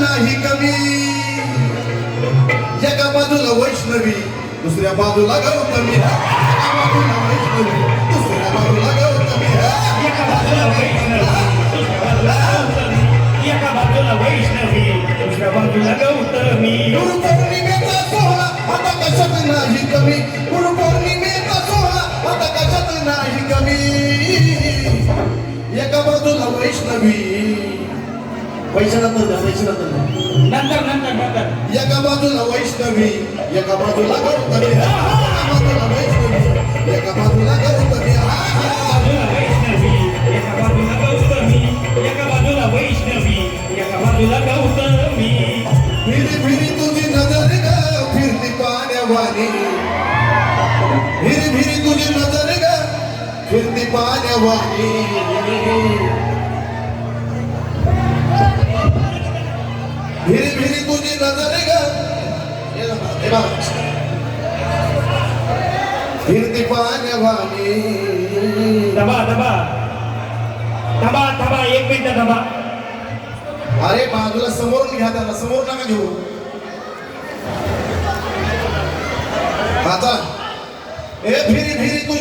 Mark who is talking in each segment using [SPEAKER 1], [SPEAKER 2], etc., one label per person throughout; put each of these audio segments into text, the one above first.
[SPEAKER 1] नाही कमी. एका बाजूला वैष्णवी दुसऱ्या बाजूला गौतमी. एका बाजूला वैष्णवी दुसऱ्या बाजूला गौतमी.
[SPEAKER 2] एका बाजूला वैष्णवी. एका बाजूला वैष्णवी दुसऱ्या बाजूला गौतमी.
[SPEAKER 1] गुरुपौर्णिमेचा सोहळा आता कशात नाही कमी? गुरुपौर्णिमेचा सोहळा आता कशात नाही कमी? एका बाजूला वैष्णवी पैशानंतर द्या पैशानंतर द्या
[SPEAKER 2] नंतर नंतर नंतर.
[SPEAKER 1] एका बाजूला वैष्णवी एका बाजूला गौतमी एका बाजूला वैष्णवी एका बाजूला गौतमी
[SPEAKER 2] एका बाजूला गौतमी एका बाजूला वैष्णवी एका बाजूला गौतमी.
[SPEAKER 1] फिरी फिरी तुझी नजर ग फिरती पाण्यावाणी फिरी फिरी तुझी नजर ग फिरती पाण्यावाणी फिरी फिरी तुझी नजर ग हे बघा, हे बघा. फिरती पाण्यावाणी
[SPEAKER 2] दबा दबा दबा दबा एक मिनिट दबा
[SPEAKER 1] अरे बाजूला समोरून घ्या त्याला समोर नका घेऊ आता ए फिरी फिरी तुझी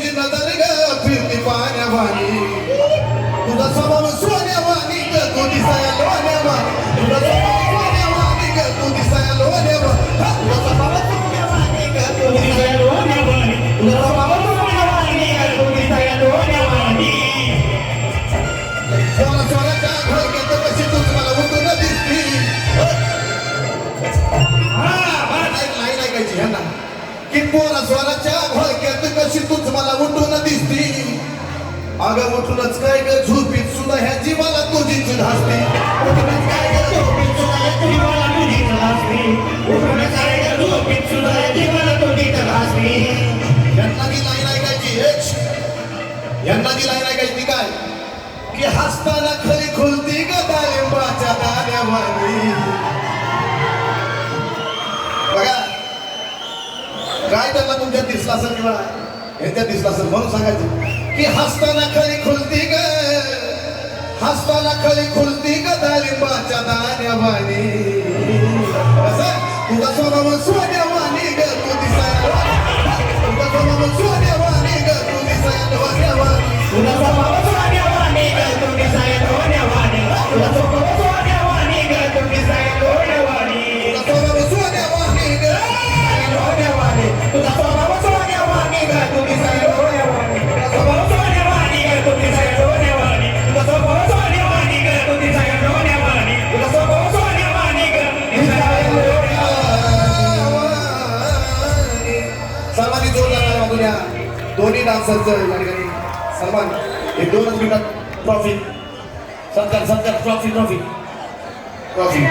[SPEAKER 1] अगं उठूनच काय ग झोपीत सुद्धा ह्या जीवाला तुझीच धासती उठूनच काय ग झोपीत सुद्धा ह्या
[SPEAKER 2] जीवाला
[SPEAKER 1] यांना ती लाईन ऐकायची काय की हसताना खरी खुलती ग डाळिंबाच्या दाण्यावरती बघा काय त्यांना तुमच्या दिसला असेल किंवा यांच्या दिसला असेल म्हणून सांगायचं. की हसताना खरी खुलती ग हसताना खरी खुलती ग डाळिंबाच्या दाण्यावानी सर्वांनी जोरदार टाळ्या या. दोन्ही डान्सरचं या ठिकाणी. सन्मान हे दोनच मिनिटात ट्रॉफी सत्कार सत्कार ट्रॉफी ट्रॉफी ट्रॉफी